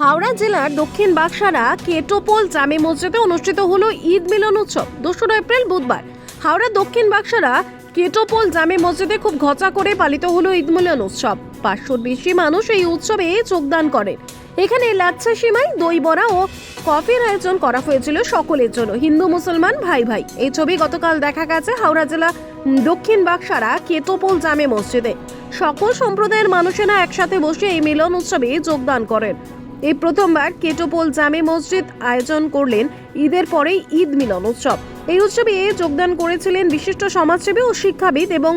হাওড়া জেলার দক্ষিণ বাক্সারা কেটোপোল জামে মসজিদে অনুষ্ঠিত হলো ঈদ মিলন উৎসব দোসরা এপ্রিল বুধবার। হাওড়া দক্ষিণ বাক্সারা কেটোপোল জামে মসজিদে খুব ঘচা করে পালিত হলো ঈদ মিলন উৎসব পাঁচশোর বেশি মানুষ এই উৎসবে যোগদান করেন এখানে লাচ্ছা সিমাই, দই বড়া ও কফির আয়োজন করা হয়েছিল সকলের জন্য। হিন্দু, মুসলমান, ভাই ভাই। এই ছবি গতকাল দেখা গেছে হাওড়া জেলা দক্ষিণ বাক্সারা কেটোপোল জামে মসজিদে। সকল সম্প্রদায়ের মানুষেরা একসাথে বসে এই মিলন উৎসবে যোগদান করেন। এই প্রথমবার কেটোপোল জামে মসজিদ আয়োজন করলেন ঈদের পরেই ঈদ মিলন উৎসব। এই উৎসবে যোগদান করেছিলেন বিশিষ্ট সমাজসেবী ও শিক্ষাবিদ এবং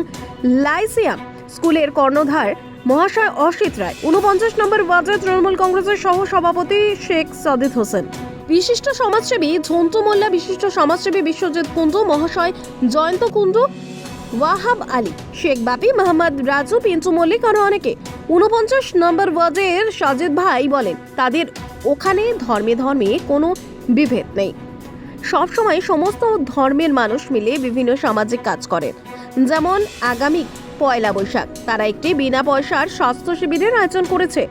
লাইসিয়াম স্কুলের কর্ণধার মহাশয় অসিত রায়। উনপঞ্চাশ নম্বর ওয়ার্ডের তৃণমূল কংগ্রেসের সহ সভাপতি শেখ সাদিত হোসেন। বিশিষ্ট সমাজসেবী ঝন্টু মোল্লা, বিশিষ্ট সমাজসেবী বিশ্বজিৎ কুণ্ডু, মহাশয় জয়ন্ত কুণ্ডু, ওয়াহাব আলী, শেখ বাপি, মোহাম্মদ রাজু, পিন্টু মল্লিক আরও অনেকে। উনপঞ্চাশ নম্বর ওয়ার্ডের সাজিদ ভাই বলেন, তাদের ওখানে ধর্মে ধর্মে কোনো বিভেদ নেই। সবসময় সমস্ত ধর্মের মানুষ মিলে বিভিন্ন সামাজিক কাজ করেন। যেমন আগামী পয়লা বৈশাখ, তারা একটি বিনা পয়সার স্বাস্থ্য শিবিরের আয়োজন করেছে।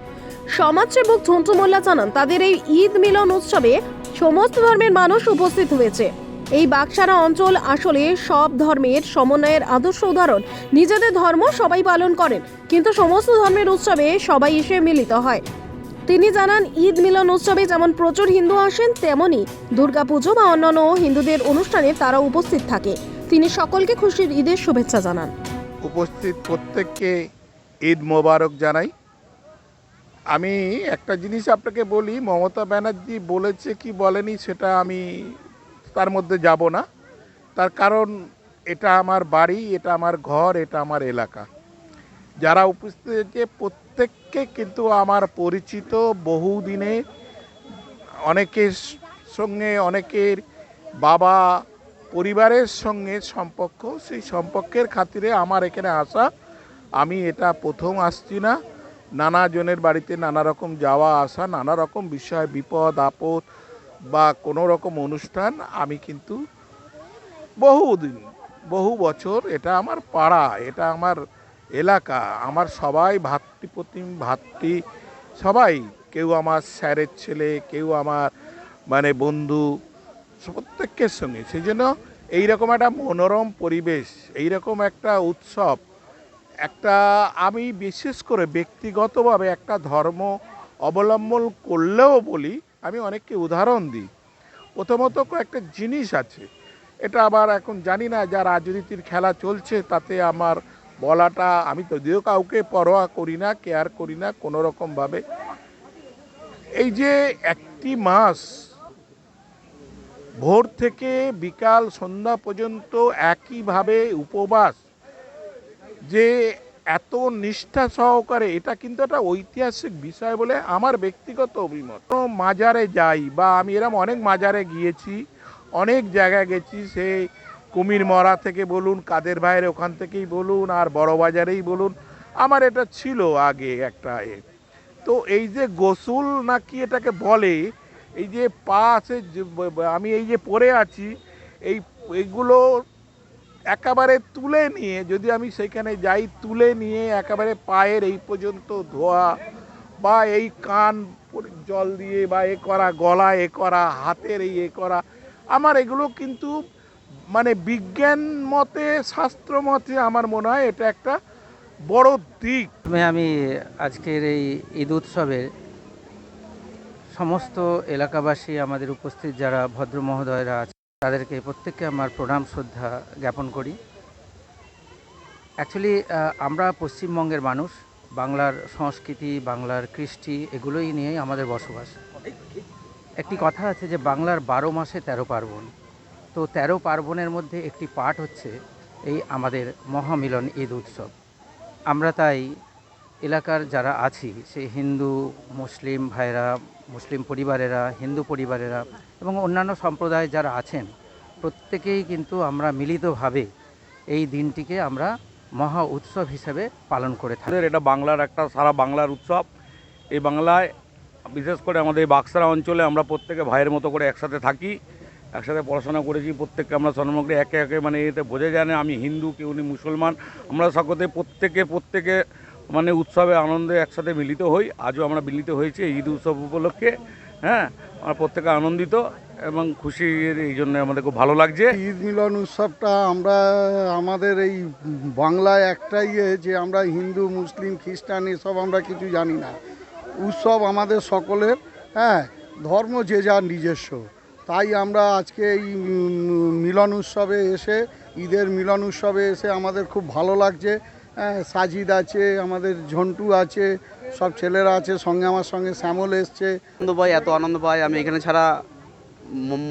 সমাজসেবক ঝন্টু মোল্লা জানান, তাদের এই ঈদ মিলন উৎসবে সমস্ত ধর্মের মানুষ উপস্থিত হয়েছে। এই বাক্সারা অঞ্চল আসলে সব ধর্মের সমন্বয়ের আদর্শ উদাহরণ। নিজেদের ধর্ম সবাই পালন করেন, কিন্তু সমস্ত ধর্মের উৎসবে সবাই এসে মিলিত হয়। তিনি জানান, ঈদ মিলন উৎসবে যেমন প্রচুর হিন্দু আসেন, তেমনি দুর্গাপুজো বা অন্যান্য হিন্দুদের অনুষ্ঠানে তারা উপস্থিত থাকে। তিনি সকলকে খুশির ঈদের শুভেচ্ছা জানান। উপস্থিত প্রত্যেককে ঈদ মোবারক জানাই। আমি একটা জিনিস আপনাকে বলি, মমতা ব্যানার্জি বলেছে কি বলেনি সেটা আমি তার মধ্যে যাব না। তার কারণ এটা আমার বাড়ি, এটা আমার ঘর, এটা আমার এলাকা। যারা উপস্থিত হয়েছে, প্রত্যেককে কিন্তু আমার পরিচিত বহুদিনে। অনেকের সঙ্গে, অনেকের বাবা পরিবারের সঙ্গে সম্পর্ক। সেই সম্পর্কের খাতিরে আমার এখানে আসা। আমি এটা প্রথম আসছি না। নানা জনের বাড়িতে নানা রকম যাওয়া, আসা, নানা রকম বিষয়, বিপদ, আপদ বা কোনো রকম অনুষ্ঠান আমি কিন্তু বহুদিন, বহু বছর এটা আমার পাড়া, এটা আমার এলাকা, আমার সবাই ভাতৃপ্রতিম, ভাতৃ সবাই, কেউ আমার স্যারের ছেলে, কেউ আমার মানে বন্ধু প্রত্যেকের সঙ্গে। সেই জন্য এইরকম একটা মনোরম পরিবেশ, এইরকম একটা উৎসব, একটা আমি বিশেষ করে ব্যক্তিগতভাবে একটা ধর্ম অবলম্বন করলেও বলি আমি অনেককে উদাহরণ দিই। প্রথমত কয়েকটা জিনিস আছে। এটা আবার এখন জানি না যা রাজনীতির খেলা চলছে, তাতে আমার বলাটা আমি তো যদিও কাউকে পরোয়া করি না, কেয়ার করি না কোনো রকমভাবে এই যে একটি মাস ভোর থেকে বিকাল সন্ধ্যা পর্যন্ত একইভাবে উপবাস, যে এত নিষ্ঠা সহকারে, এটা কিন্তু একটা ঐতিহাসিক বিষয় বলে আমার ব্যক্তিগত অভিমত। মাজারে যাই বা আমি এরম অনেক মাজারে গিয়েছি, অনেক জায়গায় গেছি সে কুমির মরা থেকে বলুন, কাদের ভাইয়ের ওখান থেকেই বলুন, আর বড় বাজারেই বলুন, আমার এটা ছিল আগে একটা এ। তো এই যে গোসুল নাকি এটাকে বলে, এই যে পা আছে আমি এই যে পড়ে আছি, এই এইগুলো একেবারে তুলে নিয়ে, যদি আমি সেখানে যাই, তুলে নিয়ে একেবারে পায়ের এই পর্যন্ত ধোয়া বা এই কান জল দিয়ে বা এ করা গলা, এ করা হাতের এই, এ করা, আমার এগুলো কিন্তু মানে বিজ্ঞান মতে, শাস্ত্র মতে আমার মনে হয় এটা একটা বড় দিক। আমি আজকের এই ঈদ উৎসবে সমস্ত এলাকাবাসী আমাদের উপস্থিত যারা ভদ্র মহোদয়রা তাদেরকে, প্রত্যেককে আমার প্রণাম, শ্রদ্ধা জ্ঞাপন করি। অ্যাকচুয়ালি আমরা পশ্চিমবঙ্গের মানুষ, বাংলার সংস্কৃতি, বাংলার কৃষ্টি, এগুলোই নিয়েই আমাদের বসবাস। একটি কথা আছে যে, বাংলার বারো মাসে তেরো পার্বণ। তো তেরো পার্বণের মধ্যে একটি পাঠ হচ্ছে এই আমাদের মহামিলন ঈদ উৎসব। আমরা তাই এলাকার যারা আছি, সেই হিন্দু, মুসলিম ভাইরা মুসলিম পরিবারেরা, হিন্দু পরিবারেরা এবং অন্যান্য সম্প্রদায় যারা আছেন, প্রত্যেকেই কিন্তু আমরা মিলিতভাবে এই দিনটিকে আমরা মহা উৎসব হিসেবে পালন করে থাকি। এটা বাংলার একটা, সারা বাংলার উৎসব। এই বাংলায়, বিশেষ করে আমাদের এই বাক্সারা অঞ্চলে আমরা প্রত্যেকে ভাইয়ের মতো করে একসাথে থাকি, একসাথে পড়াশোনা করেছি, প্রত্যেককে আমরা সম্মান একে একে মানে এতে বোঝা যায় না, আমি হিন্দু, কেউ উনি মুসলমান, আমরা সকলে প্রত্যেকে প্রত্যেকে মানে উৎসবে, আনন্দে একসাথে মিলিত হই। আজও আমরা মিলিত হয়েছি ঈদ উৎসব উপলক্ষে হ্যাঁ? আমরা প্রত্যেকে আনন্দিত এবং খুশি এই জন্য আমাদের খুব ভালো লাগছে। ঈদ মিলন উৎসবটা আমরা, আমাদের এই বাংলায় একটাই যে আমরা হিন্দু, মুসলিম, খ্রিস্টান এসব আমরা কিছু জানি না। উৎসব আমাদের সকলের হ্যাঁ? ধর্ম যে যার নিজস্ব। তাই আমরা আজকে এই মিলন উৎসবে এসে, ঈদের মিলন উৎসবে এসে আমাদের খুব ভালো লাগছে। সাজিদ আছে, আমাদের ঝন্টু আছে, সব ছেলেরা আছে, সঙ্গে আমার সঙ্গে শ্যামল এসছে। আনন্দ পাই, এত আনন্দ পাই, আমি এখানে ছাড়া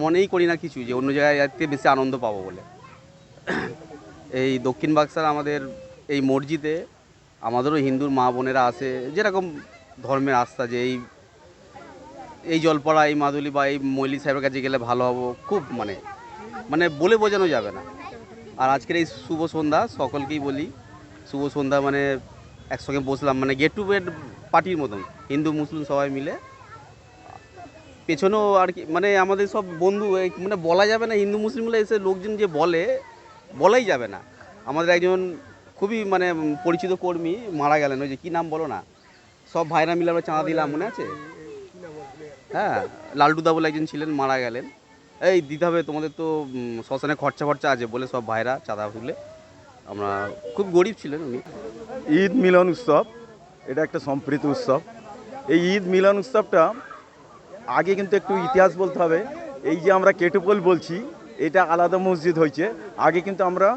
মনেই করি না কিছু যে অন্য জায়গায় থেকে বেশি আনন্দ পাবো বলে। এই দক্ষিণ বাক্সার আমাদের এই মসজিদে আমাদেরও হিন্দুর মা বোনেরা আসে, যেরকম ধর্মের আস্থা যে এই এই জলপড়া, এই মাদুলি বা এই মৈলি সাহেবের কাছে গেলে ভালো হব, খুব মানে মানে বলে বোঝানো যাবে না। আর আজকের এই শুভ সন্ধ্যা সকলকেই বলি শুভ সন্ধ্যা মানে একসঙ্গে বসলাম মানে গেট টু গেট পার্টির মতন, হিন্দু, মুসলিম সবাই মিলে। পেছনেও আর কি মানে আমাদের সব বন্ধু মানে বলা যাবে না, হিন্দু মুসলিমগুলো এসে লোকজন যে বলে, বলাই যাবে না। আমাদের একজন খুবই মানে পরিচিত কর্মী মারা গেলেন, ওই যে কী নাম বলো না, সব ভাইরা মিলে আমরা চাঁদা দিলাম, মনে আছে? হ্যাঁ লালটুদা বলে একজন ছিলেন, মারা গেলেন। এই দিতে হবে, তোমাদের তো শ্মশানে খরচা খরচা আছে বলে সব ভাইরা চাঁদা তুলে। আমরা খুব গরিব ছিলেন উনি। ঈদ মিলন উৎসব এটা একটা সম্প্রীতি উৎসব। এই ঈদ মিলন উৎসবটা আগে কিন্তু একটু ইতিহাস বলতে হবে। এই যে আমরা কেটুপল বলছি এটা আলাদা মসজিদ হয়েছে। আগে কিন্তু আমরা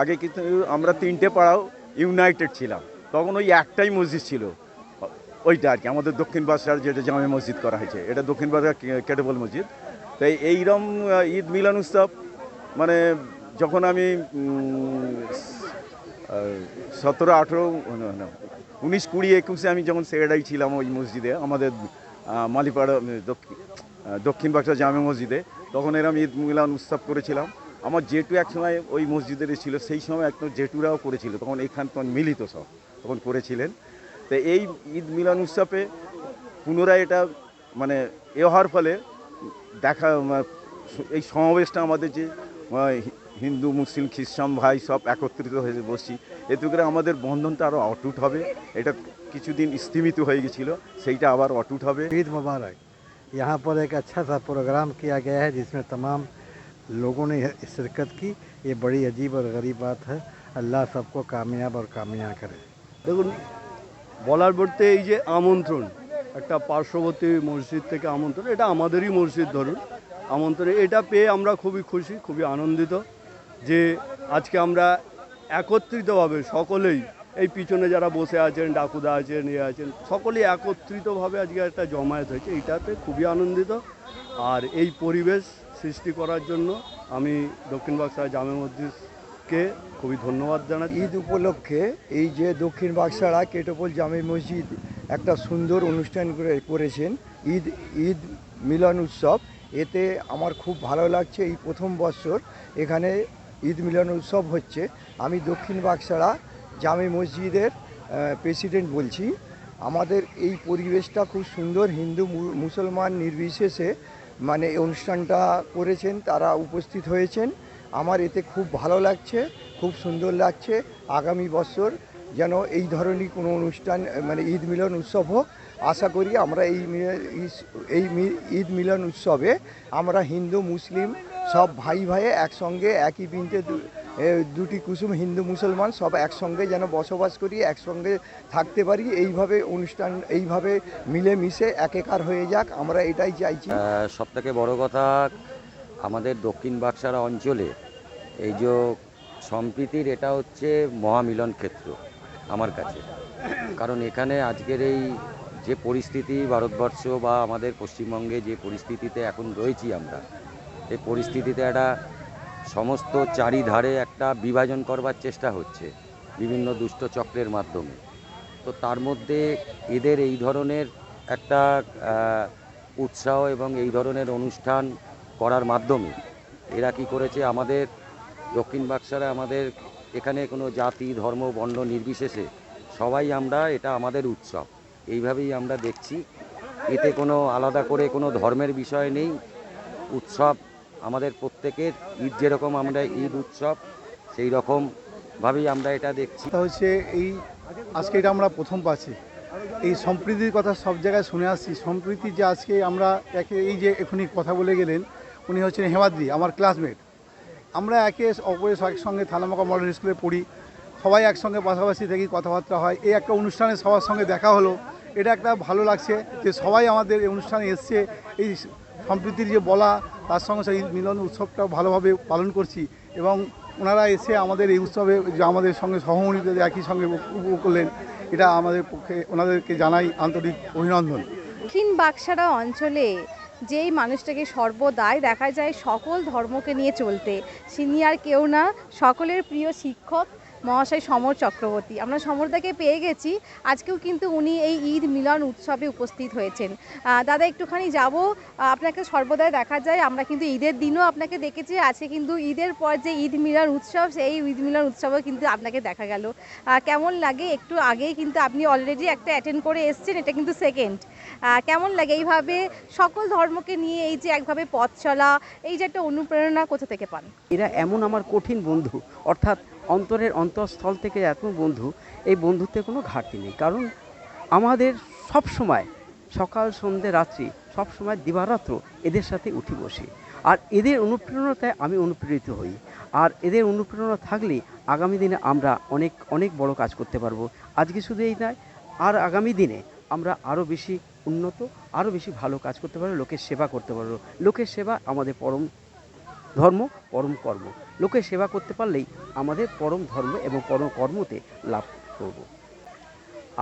আগে কিন্তু আমরা তিনটে পাড়াও ইউনাইটেড ছিলাম। তখন ওই একটাই মসজিদ ছিল। ওইটা আর কি আমাদের দক্ষিণ বাসার যেটা জামে মসজিদ করা হয়েছে এটা দক্ষিণ বাজার কেটেবল মসজিদ। তাই এইরকম আহ, ঈদ মিলন উৎসব মানে যখন আমি সতেরো, আঠেরো উনিশ, কুড়ি, একুশে আমি যখন সেক্রেটারি ছিলাম ওই মসজিদে, আমাদের মালিপাড়া দক্ষিণ বাক্সা জামে মসজিদে, তখন এরম ঈদ মিলান উৎসব করেছিলাম। আমার জেঠু এক সময় ওই মসজিদের ছিল সেই সময় একদম জেঠুরাও করেছিল, তখন এইখান তখন মিলিত সব, তখন করেছিলেন। তো এই ঈদ মিলন উৎসবে পুনরায় এটা মানে এ হওয়ার ফলে দেখা এই সমাবেশটা আমাদের যে হিন্দু মুসলিম খ্রিস্টান ভাই সব একত্রিত হয়ে বসছি এতে করে আমাদের বন্ধনটা আরও অটুট হবে এটা কিছুদিন স্থিমিত হয়ে গেছিলো সেইটা আবার অটুট হবে ईद मुबारक यहाँ पर एक अच्छा सा प्रोग्राम किया गया है जिसमें तमाम लोगों ने शिरकत की ये बड़ी अजीब और गरीब बात है अल्लाह सबको कामयाब और कामयाब करे দেখুন বলার বলতে এই যে আমন্ত্রণ একটা পার্শ্ববর্তী মসজিদ থেকে আমন্ত্রণ এটা আমাদেরই মসজিদ ধরুন আমন্ত্রণ এটা পেয়ে আমরা খুবই খুশি খুবই আনন্দিত যে আজকে আমরা একত্রিতভাবে সকলেই এই পিছনে যারা বসে আছেন, ডাকুদা আছেন ইয়ে আছেন, সকলেই একত্রিতভাবে আজকে একটা জমায়েত হয়েছে। এইটাতে খুবই আনন্দিত। আর এই পরিবেশ সৃষ্টি করার জন্য আমি দক্ষিণ বাক্সা জামে মসজিদকে খুবই ধন্যবাদ জানাচ্ছি। ঈদ উপলক্ষে এই যে দক্ষিণ বাক্সাড়া কেটোপল জামে মসজিদ একটা সুন্দর অনুষ্ঠান করে করেছেন, ঈদ ঈদ মিলন উৎসব, এতে আমার খুব ভালো লাগছে। এই প্রথম বছর এখানে ঈদ মিলন উৎসব হচ্ছে। আমি দক্ষিণ বাক্সাড়া জামে মসজিদের প্রেসিডেন্ট বলছি। আমাদের এই পরিবেশটা খুব সুন্দর। হিন্দু মুসলমান নির্বিশেষে মানে অনুষ্ঠানটা করেছেন, তারা উপস্থিত হয়েছেন। আমার এতে খুব ভালো লাগছে, খুব সুন্দর লাগছে। আগামী বছর যেন এই ধরনের কোনো অনুষ্ঠান মানে ঈদ মিলন উৎসব হোক। আশা করি আমরা এই এই ঈদ মিলন উৎসবে আমরা হিন্দু, মুসলিম সব ভাই ভাইয়ে একসঙ্গে, একই বিনতে দুটি কুসুম হিন্দু মুসলমান সব একসঙ্গে যেন বসবাস করি, একসঙ্গে থাকতে পারি। এইভাবে অনুষ্ঠান, এইভাবে মিলেমিশে একেকার হয়ে যাক, আমরা এটাই চাইছি। সব থেকে বড় কথা, আমাদের দক্ষিণ বাক্সারা অঞ্চলে এই যে সম্প্রীতির এটা হচ্ছে মহামিলন ক্ষেত্র, আমার কাছে। কারণ এখানে আজকের এই যে পরিস্থিতি ভারতবর্ষ বা আমাদের পশ্চিমবঙ্গে যে পরিস্থিতিতে এখন রয়েছি আমরা এই পরিস্থিতিতে একটা সমস্ত চারিধারে একটা বিভাজন করবার চেষ্টা হচ্ছে বিভিন্ন দুষ্ট চক্রের মাধ্যমে। তো তার মধ্যে এদের এই ধরনের একটা উৎসাহ এবং এই ধরনের অনুষ্ঠান করার মাধ্যমে এরা কি করেছে, আমাদের দক্ষিণ বাক্সারে আমাদের এখানে কোনো জাতি, ধর্ম, বর্ণ নির্বিশেষে সবাই আমরা এটা আমাদের উৎসব। এইভাবেই আমরা দেখছি। এতে কোনো আলাদা করে কোনো ধর্মের বিষয় নেই। উৎসব আমাদের প্রত্যেকের ঈদ যেরকম আমরা ঈদ উৎসব, সেই রকমভাবেই আমরা এটা দেখছি। হচ্ছে এই, আজকে এটা আমরা প্রথম পাচ্ছি। এই সম্প্রীতির কথা সব জায়গায় শুনে আসছি। সম্প্রীতি যে আজকে আমরা একে, এই যে এখনই কথা বলে গেলেন, উনি হচ্ছেন হেমাদ্রি, আমার ক্লাসমেট আমরা একে অপরের একসঙ্গে থানামাকা মডেল স্কুলে পড়ি। সবাই একসঙ্গে পাশাপাশি থেকে, কথাবার্তা হয়। এই একটা অনুষ্ঠানে সবার সঙ্গে দেখা হলো। এটা একটা ভালো লাগছে যে সবাই আমাদের এই অনুষ্ঠানে এসছে। এই সম্প্রীতির যে বলা তার সঙ্গে সেই মিলন উৎসবটা ভালোভাবে পালন করছি এবং ওনারা এসে আমাদের এই উৎসবে যে আমাদের সঙ্গে সহমর্মিত একই সঙ্গে উপভোগ করলেন, এটা আমাদের পক্ষে, ওনাদেরকে জানাই আন্তরিক অভিনন্দন। দক্ষিণ বাক্সারা অঞ্চলে যেই মানুষটাকে সর্বদাই দেখা যায় সকল ধর্মকে নিয়ে চলতে সিনিয়র কেউ না, সকলের প্রিয় শিক্ষক মহাশয় সমর চক্রবর্তী। আমরা সমরদাকে পেয়ে গেছি। আজকেও কিন্তু উনি এই ঈদ মিলন উৎসবে উপস্থিত হয়েছেন। দাদা, একটুখানি যাব। আপনাকে সর্বদাই দেখা যায়। আমরা কিন্তু ঈদের দিনও আপনাকে দেখেছি। আজকে কিন্তু ঈদের পর যে ঈদ মিলন উৎসব, সেই ঈদ মিলন উৎসবেও কিন্তু আপনাকে দেখা গেল। কেমন লাগে? একটু আগেই কিন্তু আপনি অলরেডি একটা অ্যাটেন্ড করে এসেছেন। এটা কিন্তু সেকেন্ড কেমন লাগে এইভাবে? সকল ধর্মকে নিয়ে এই যে একভাবে পথ চলা, এই যে একটা অনুপ্রেরণা কোথা থেকে পান? এরা এমন আমার কঠিন বন্ধু। অর্থাৎ অন্তরের অন্তঃস্থল থেকে এত বন্ধু, এই বন্ধুত্বে কোনো ঘাটতি নেই। কারণ আমাদের সব সময় সকাল সন্ধে রাত্রি সব সময় দিবারাত্র এদের সাথে উঠি বসি। আর এদের অনুপ্রেরণাতে আমি অনুপ্রেরিত হই। আর এদের অনুপ্রেরণা থাকলে আগামী দিনে আমরা অনেক অনেক বড় কাজ করতে পারব। আজকে শুধু এই নয়, আর আগামী দিনে আমরা আরও বেশি উন্নত আরও বেশি ভালো কাজ করতে পারব, লোকের সেবা করতে পারব। লোকের সেবা আমাদের পরম ধর্ম, পরম কর্ম। লোকের সেবা করতে পারলেই আমাদের পরম ধর্ম এবং পরম কর্মতে লাভ করব।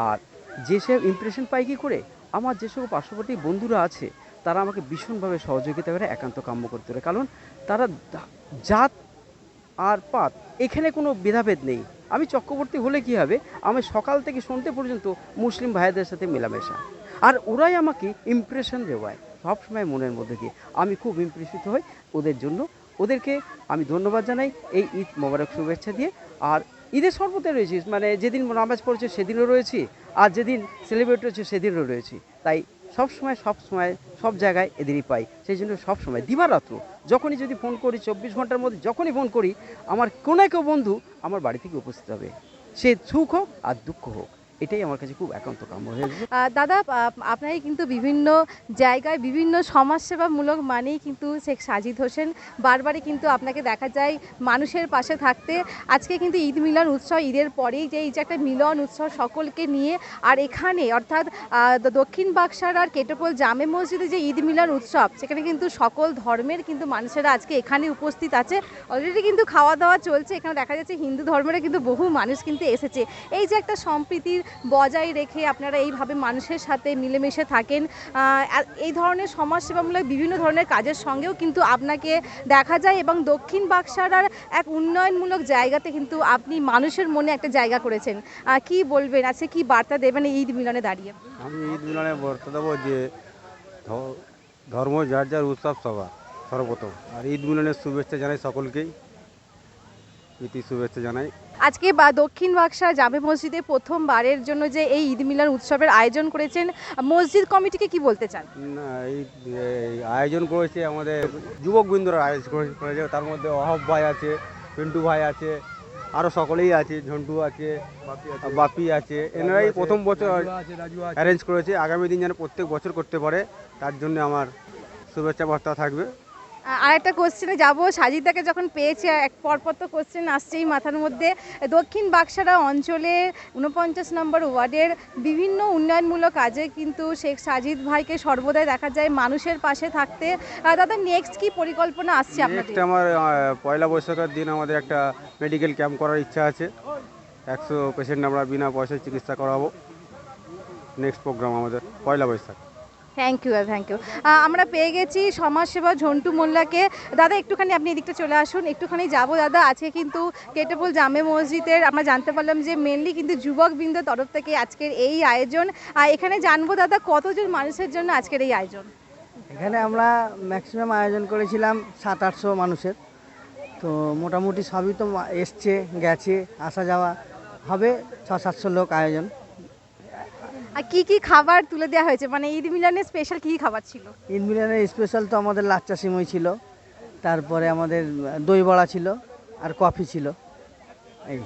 আর যেসব ইমপ্রেশন পাই কি করে? আমার যেসব পার্শ্ববর্তী বন্ধুরা আছে, তারা আমাকে ভীষণভাবে সহযোগিতা করে, একান্ত কাম্য করতে পারে কারণ তারা জাত আর পাত, এখানে কোনো ভেদাভেদ নেই। আমি চক্রবর্তী হলে কি হবে? আমি সকাল থেকে সন্ধ্যে পর্যন্ত মুসলিম ভাইদের সাথে মেলামেশা। আর ওরাই আমাকে ইমপ্রেশন দেওয়ায়। সবসময় মনের মধ্যে দিয়ে আমি খুব ইমপ্রেসিত হই। ওদের জন্য ওদেরকে আমি ধন্যবাদ জানাই এই ঈদ মোবারক শুভেচ্ছা দিয়ে। আর ঈদের সর্বতে রয়েছি মানে যেদিন নামাজ পড়ছে সেদিনও রয়েছি, আর যেদিন সেলিব্রেট হচ্ছে সেদিনও রয়েছি। তাই সব সময় সব সময়, সব জায়গায় এদেরই পাই। সেই জন্য সব সময় দিবারাত্র। যখনই যদি ফোন করি, চব্বিশ ঘণ্টার মধ্যে যখনই ফোন করি, আমার কোনো কেউ বন্ধু আমার বাড়ি থেকে উপস্থিত হবে। সে সুখ হোক আর দুঃখ হোক। এটাই আমার কাছে খুব একান্ত কাম্য হয়েছে দাদা, আপ- আপনারই কিন্তু বিভিন্ন জায়গায় বিভিন্ন সমাজসেবামূলক মানেই কিন্তু শেখ সাজিদ হোসেন বারবারই কিন্তু আপনাকে দেখা যায় মানুষের পাশে থাকতে। আজকে কিন্তু ঈদ মিলন উৎসব, ঈদের পরেই যে এই যে একটা মিলন উৎসব সকলকে নিয়ে আর এখানে অর্থাৎ দক্ষিণ বাক্সার আর কেটোপোল জামে মসজিদে যে ঈদ মিলন উৎসব, সেখানে কিন্তু সকল ধর্মের কিন্তু মানুষেরা আজকে এখানে উপস্থিত আছে। অলরেডি কিন্তু খাওয়া দাওয়া চলছে, এখানে দেখা যাচ্ছে হিন্দু ধর্মের কিন্তু বহু মানুষ কিন্তু এসেছে। এই যে একটা সম্প্রীতির বজায় রেখে আপনারা এইভাবে মানুষের সাথে মিলেমিশে থাকেন। এই ধরনের সমাজসেবামূলক বিভিন্ন ধরনের কাজের সঙ্গেও কিন্তু আপনাকে দেখা যায় এবং দক্ষিণ বাক্সারার এক উন্নয়নমূলক জায়গাতে কিন্তু আপনি মানুষের মনে একটা জায়গা করেছেন। কি বলবেন? আজকে কি বার্তা দেবেন ঈদ মিলনে দাঁড়িয়ে? আমি ঈদ মিলনে বার্তা দেবো যে ধর্ম যার যার উৎসব সবার, সর্বপ্রথম। আর ঈদ মিলনের শুভেচ্ছা জানাই সকলকেই। প্রীতি শুভেচ্ছা জানাই। আজকে বা দক্ষিণ বাক্সা জামে মসজিদে প্রথমবারের জন্য যে এই ঈদ মিলন উৎসবের আয়োজন করেছেন মসজিদ কমিটিকে কি বলতে চান? না এই এই আয়োজন করেছে আমাদের যুবকবৃন্দরা আয়োজন করে- করেছে তার মধ্যে অহব ভাই আছে পিন্টু ভাই আছে আরও সকলেই আছে ঝন্টু আছে বাপি আছে। এনারাই প্রথম বছর অ্যারেঞ্জ করেছে। আগামী দিন যেন প্রত্যেক বছর করতে পারে তার জন্য আমার শুভেচ্ছা বার্তা থাকবে। আর একটা কোশ্চেনে যাব। সাজিদাকে যখন পেয়েছে এক পরপর তো কোশ্চেন আসছেই মাথার মধ্যে। দক্ষিণ বাক্সারা অঞ্চলে উনপঞ্চাশ নম্বর ওয়ার্ডের বিভিন্ন উন্নয়নমূলক কাজে কিন্তু শেখ সাজিদ ভাইকে সর্বদাই দেখা যায় মানুষের পাশে থাকতে। দাদা নেক্সট কি পরিকল্পনা আসছে আপনাদের? নেক্সট আমার পয়লা বৈশাখের দিন আমাদের একটা মেডিকেল ক্যাম্প করার ইচ্ছা আছে। একশো পেশেন্ট আমরা বিনা পয়সায় চিকিৎসা করাবো। নেক্সট প্রোগ্রাম আমাদের Poila Baishakh. Thank you thank you আমরা পেয়ে গেছি সমাজসেবা ঝন্টু মোল্লাকে। দাদা, একটুখানি আপনি এদিকটা চলে আসুন। একটুখানি যাব, দাদা, আছে কিন্তু কেটেপুল জামে মসজিদের। আমরা জানতে পারলাম যে মেনলি কিন্তু যুবকবৃন্দ তরফ থেকে আজকের এই আয়োজন। আর এখানে জানব, দাদা, কতজন মানুষের জন্য আজকের এই আয়োজন? এখানে আমরা ম্যাক্সিমাম আয়োজন করেছিলাম সাত, আটশো মানুষের। তো মোটামুটি সবই তো এসছে, গেছে, আসা যাওয়া হবে ছ, সাতশো লোক আয়োজন। আর কি কি খাবার তুলে দেওয়া হয়েছে? মানে ঈদ মিলনে স্পেশাল কি কি খাবার ছিল? ঈদ মিলনের স্পেশাল তো আমাদের লাচ্চা সিমই ছিল তারপরে আমাদের দই বড়া ছিল আর কফি ছিল। এই।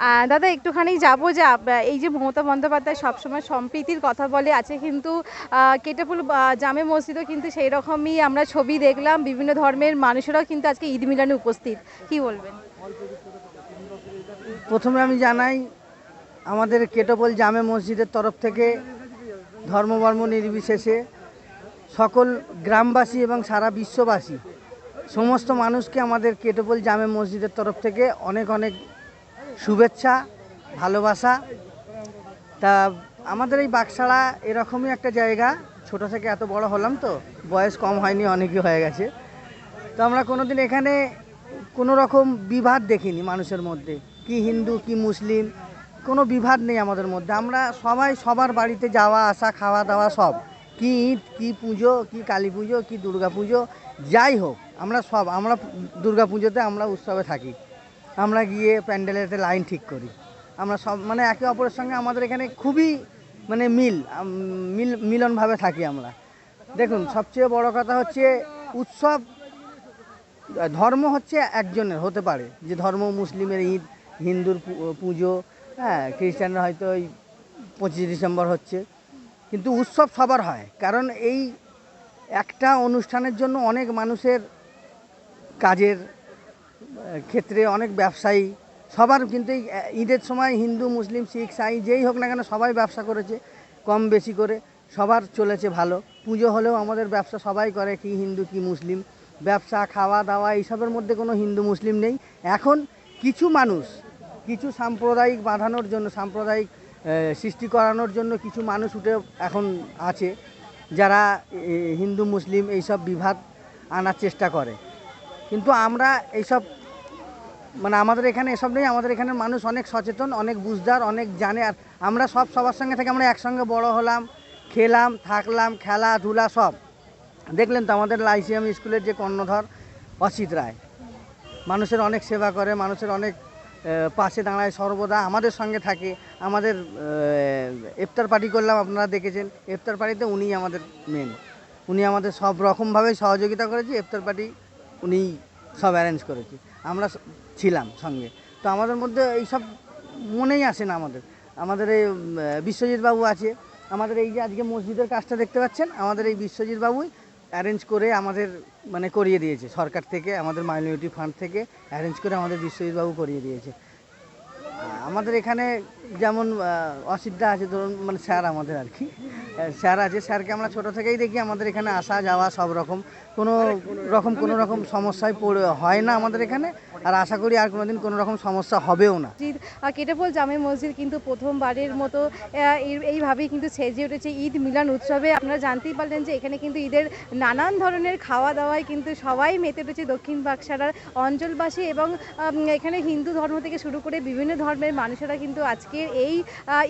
আহ, দাদা একটুখানি যাব যে আপ- এই যে মমতা বন্দ্যোপাধ্যায় সবসময় সম্প্রীতির কথা বলে আছে কিন্তু আহ, কেটাপুল আহ, জামে মসজিদও কিন্তু সেই রকমই আমরা ছবি দেখলাম বিভিন্ন ধর্মের মানুষেরাও কিন্তু আজকে ঈদ মিলানে উপস্থিত। কি বলবেন? প্রথমে আমি জানাই আমাদের কেটবল জামে মসজিদের তরফ থেকে ধর্মবর্ম নির্বিশেষে সকল গ্রামবাসী এবং সারা বিশ্ববাসী, সমস্ত মানুষকে আমাদের কেটবল জামে মসজিদের তরফ থেকে অনেক অনেক শুভেচ্ছা, ভালোবাসা। তা আমাদের এই বাক্সাড়া এরকমই একটা জায়গা, ছোট থেকে এত বড় হলাম তো, বয়স কম হয়নি, অনেকই হয়ে গেছে। তো আমরা কোনোদিন এখানে কোনো রকম বিভাদ দেখিনি মানুষের মধ্যে, কি হিন্দু, কি মুসলিম কোনো বিভাদ নেই আমাদের মধ্যে। আমরা সবাই সবার বাড়িতে যাওয়া, আসা, খাওয়া দাওয়া সব। কি ঈদ কী পুজো, কি কালী পুজো, কি দুর্গা পুজো, যাই হোক, আমরা সব, আমরা দুর্গা পুজোতে আমরা উৎসবে থাকি। আমরা গিয়ে প্যান্ডেলেতে লাইন ঠিক করি। আমরা সব মানে একে অপরের সঙ্গে আমাদের এখানে খুবই মানে মিল মিল, মিলনভাবে থাকি আমরা। দেখুন, সবচেয়ে বড় কথা হচ্ছে উৎসব, ধর্ম হচ্ছে একজনের, হতে পারে। যে ধর্ম মুসলিমের ঈদ হিন্দুর পুজো হ্যাঁ খ্রিস্টানরা হয়তো ওই পঁচিশে ডিসেম্বর হচ্ছে। কিন্তু উৎসব সবার হয়, কারণ এই একটা অনুষ্ঠানের জন্য অনেক মানুষের কাজের ক্ষেত্রে অনেক ব্যবসায়ী, সবার কিন্তু এই ঈদের সময় হিন্দু, মুসলিম, শিখ, সাই, যেই হোক না কেন সবাই ব্যবসা করেছে, কম বেশি করে, সবার চলেছে ভালো। পুজো হলেও আমাদের ব্যবসা সবাই করে, কি হিন্দু, কি মুসলিম। ব্যবসা খাওয়া দাওয়া এইসবের মধ্যে কোনো হিন্দু, মুসলিম নেই। এখন কিছু মানুষ কিছু সাম্প্রদায়িক বাঁধানোর জন্য, সাম্প্রদায়িক সৃষ্টি করানোর জন্য কিছু মানুষ উঠে এখন আছে, যারা হিন্দু, মুসলিম এইসব বিভাদ আনার চেষ্টা করে। কিন্তু আমরা এইসব মানে আমাদের এখানে এসব নেই, আমাদের এখানে মানুষ অনেক সচেতন, অনেক বুঝদার, অনেক জানে, আর আমরা সব সবার সঙ্গে থেকে আমরা একসঙ্গে বড় হলাম, খেলাম, থাকলাম, খেলাধুলা সব। দেখলেন তো আমাদের লাইসিয়াম স্কুলের যে কর্ণধর অসিত রায়, মানুষের অনেক সেবা করে, মানুষের অনেক পাশে দাঁড়ায় সর্বদা আমাদের সঙ্গে থাকে। আমাদের ইফতার পার্টি করলাম, আপনারা দেখেছেন। ইফতার পার্টিতে উনিই আমাদের মেন উনি আমাদের সব রকমভাবেই সহযোগিতা করেছে, ইফতার পার্টি উনি সব অ্যারেঞ্জ করেছে। আমরা ছিলাম সঙ্গে। তো আমাদের মধ্যে এইসব মনেই আসে না আমাদের। আমাদের এই বিশ্বজিৎ বাবু আছে। আমাদের এই যে আজকে মসজিদের কাজটা দেখতে পাচ্ছেন? আমাদের এই বিশ্বজিৎ বাবুই অ্যারেঞ্জ করে আমাদের মানে করিয়ে দিয়েছে। সরকার থেকে আমাদের মাইনরিটি ফান্ড থেকে অ্যারেঞ্জ করে আমাদের বিশ্বজিৎবাবু করিয়ে দিয়েছে। আমাদের এখানে যেমন অসুবিধা অসিদ্ধা আছে ধরুন মানে স্যার আমাদের আর কি। স্যার আছে স্যারকে আমরা ছোটো থেকেই দেখি আমাদের এখানে আসা যাওয়া সব রকম। কোনো রকম কোনো রকম সমস্যায় পড়ে হয় না আমাদের এখানে। আর আশা করি আর কোনোদিন কোনো রকম সমস্যা হবেও না। কেটেপোল জামে মসজিদ কিন্তু প্রথমবারের মতো এই- এইভাবেই কিন্তু সেজে উঠেছে ঈদ মিলান উৎসবে। আপনারা জানতেই পারলেন যে এখানে কিন্তু ঈদের নানান ধরনের খাওয়া দাওয়ায় কিন্তু সবাই মেতে উঠেছে দক্ষিণ বাক্সারার অঞ্চলবাসী এবং এখানে হিন্দু ধর্ম থেকে শুরু করে বিভিন্ন ধর্মের মানুষেরা কিন্তু আজকের এই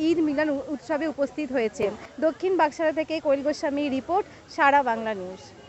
ঈদ মিলান উৎসবে উপস্থিত হয়েছে। দক্ষিণ বাক্সারা থেকে কৈল গোস্বামী রিপোর্ট, সারা বাংলা নিউজ।